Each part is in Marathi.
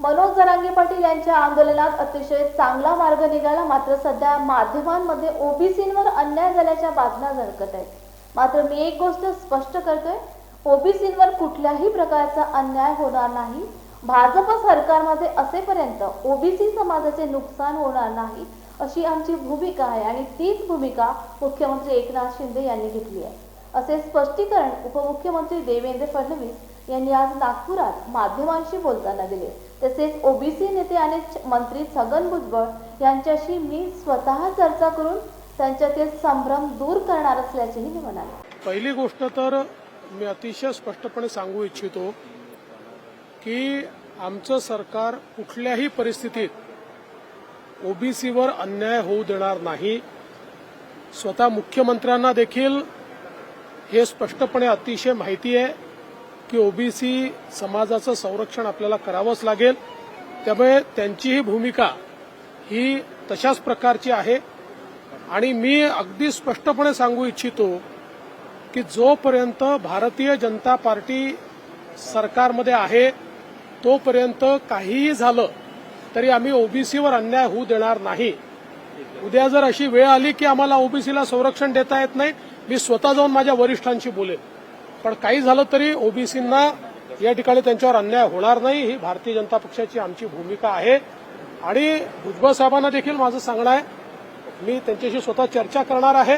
मनोज जरांगे पाटील यांच्या आंदोलनात अतिशय चांगला मार्ग निघाला. मात्र सध्या माध्यमांमध्ये ओबीसींवर अन्याय झाल्याच्या बातम्या झळकत आहेत. मात्र मी एक गोष्ट स्पष्ट करतोय ओबीसींवर कुठल्याही प्रकारचा अन्याय होणार नाही. भाजप सरकारमध्ये असेपर्यंत ओबीसी समाजाचे नुकसान होणार नाही अशी आमची भूमिका आहे आणि तीच भूमिका मुख्यमंत्री एकनाथ शिंदे यांनी घेतली आहे. असे स्पष्टीकरण उपमुख्यमंत्री देवेंद्र फडणवीस यांनी आज नागपुरात माध्यमांशी बोलताना दिले. तसेच ओबीसी नेते आणि च- मंत्री छगन भुजबळ यांच्याशी मी स्वतः चर्चा करून त्यांच्यातील संभ्रम दूर करणार असल्याचेही ते म्हणाले. पहिली गोष्ट तर मी अतिशय स्पष्टपणे सांगू इच्छितो की आमचं सरकार कुठल्याही परिस्थितीत ओबीसीवर अन्याय होऊ देणार नाही. स्वतः मुख्यमंत्र्यांना देखील हे स्पष्टपणे अतिशय माहिती आहे. की ओबीसी समाजाचं संरक्षण आपल्याला करावंच लागेल. त्यामुळे त्यांचीही भूमिका ही तशाच प्रकारची आहे. आणि मी अगदी स्पष्टपणे सांगू इच्छितो की जोपर्यंत भारतीय जनता पार्टी सरकारमध्ये आहे तोपर्यंत काहीही झालं तरी आम्ही ओबीसीवर अन्याय होऊ देणार नाही. उद्या जर अशी वेळ आली की आम्हाला ओबीसीला संरक्षण देता येत नाही मी स्वतः जाऊन माझ्या वरिष्ठांशी बोलेन. पण काही झालं तरी ओबीसींना या ठिकाणी त्यांच्यावर अन्याय होणार नाही. ही भारतीय जनता पक्षाची आमची भूमिका आहे. आणि भुजबळ साहेबांना देखील माझं सांगणं आहे मी त्यांच्याशी स्वतः चर्चा करणार आहे.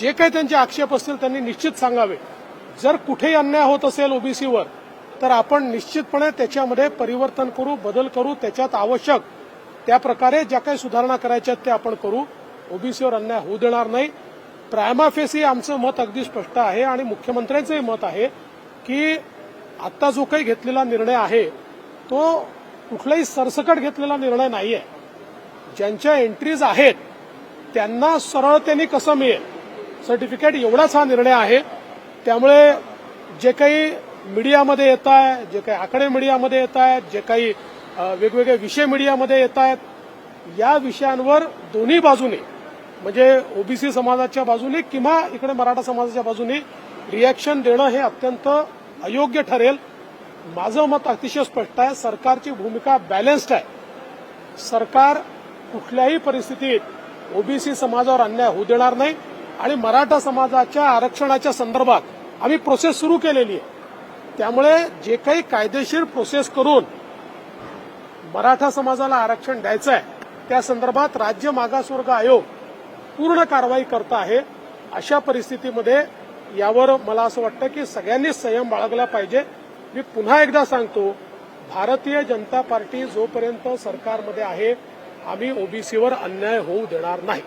जे काही त्यांचे आक्षेप असतील त्यांनी निश्चित सांगावे. जर कुठेही अन्याय होत असेल ओबीसीवर तर आपण निश्चितपणे त्याच्यामध्ये परिवर्तन करू बदल करू. त्याच्यात आवश्यक त्या प्रकारे ज्या काही सुधारणा करायच्या आहेत त्या आपण करू. ओबीसीवर अन्याय होऊ देणार नाही. प्रायमाफेसी आमचं मत अगदी स्पष्ट आहे आणि मुख्यमंत्र्यांचंही मत आहे की आता जो काही घेतलेला निर्णय आहे तो कुठलाही सरसकट घेतलेला निर्णय नाही आहे ज्यांच्या एंट्रीज आहेत त्यांना सरळतेने कसं मिळेल? सर्टिफिकेट एवढाच हा निर्णय आहे. त्यामुळे जे काही मीडियामध्ये येत आहे जे काही आकडे मीडियामध्ये येत आहेत जे काही वेगवेगळे विषय मीडियामध्ये येत आहेत या विषयांवर दोन्ही बाजूने म्हणजे ओबीसी समाजाच्या बाजूने किंवा इकडे मराठा समाजाच्या बाजूने रिॲक्शन देणं हे अत्यंत अयोग्य ठरेल. माझं मत अतिशय स्पष्ट आहे. सरकारची भूमिका बॅलन्स्ड आहे. सरकार कुठल्याही परिस्थितीत ओबीसी समाजावर अन्याय होऊ देणार नाही आणि मराठा समाजाच्या आरक्षणाच्या संदर्भात आम्ही प्रोसेस सुरू केलेली आहे. त्यामुळे जे काही कायदेशीर प्रोसेस करून मराठा समाजाला आरक्षण द्यायचं आहे त्या संदर्भात राज्य मागासवर्ग आयोग पूर्ण कारवाई करत आहे अशा परिस्थितीमध्ये यावर मला असं वाटतं की सगळ्यांनी संयम बाळगला पाहिजे. मी पुन्हा एकदा सांगतो भारतीय जनता पार्टी जोपर्यंत सरकारमध्ये आहे आम्ही ओबीसीवर अन्याय होऊ देणार नाही.